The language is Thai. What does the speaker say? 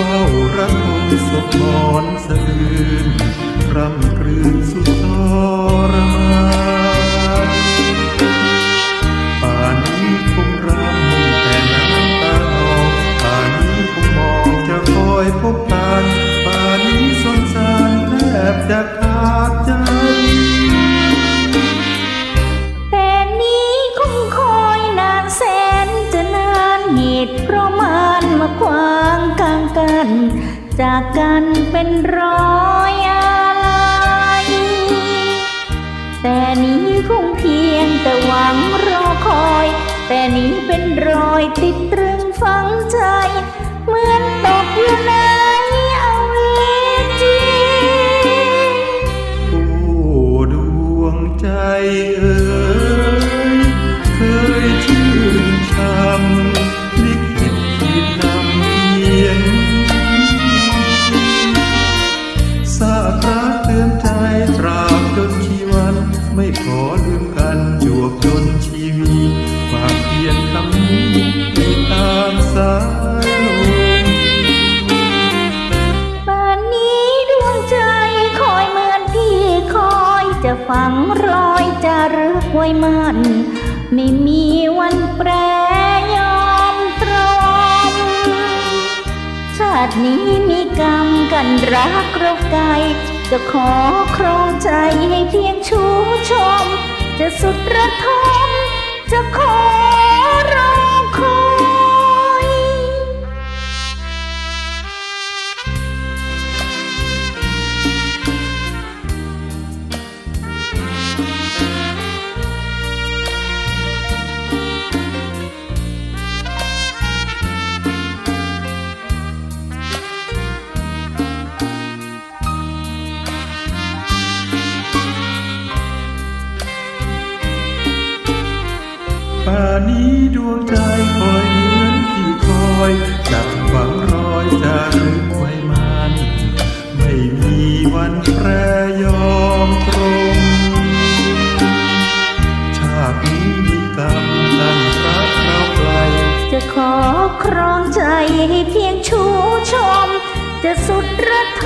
เฝ้ารักคงศพนอนสะอื้นรำกลืนสุดทรมานป่านนี้คงรำแต่น้ำตาหนองป่านนี้คงมองจะคอยพบทานป่านนี้สงสารแทบจะขาดใจแต่นี้คงคอยนานแสนจะนานเหตุเพราะมันมาขวา กัน จากกันเป็นร้อยอะไรแต่นี้คงเพียงแต่หวังรอคอย แต่นี้เป็นรอยติดตรึงฝังใจ เหมือนตกอยู่ในเอาเลจีโอ้ดวงใจเอ่ย ฝังรอยจะรึกไว้มันไม่มีวันแปรยอมตรอมชาตินี้มีกรรมกันรักเราไกลจะขอครองใจให้เพียงชูชม จะสุดระทมจะขอ ป่านนี้ดวงใจคอยเหมือนที่คอยจับฝังรอยจารึกไว้มัน ไม่มีวันแปรยอมตรงชาตินี้มีกรรมตั้งรักเราไกลจะขอครองใจให้เพียงชูชม จะสุดระท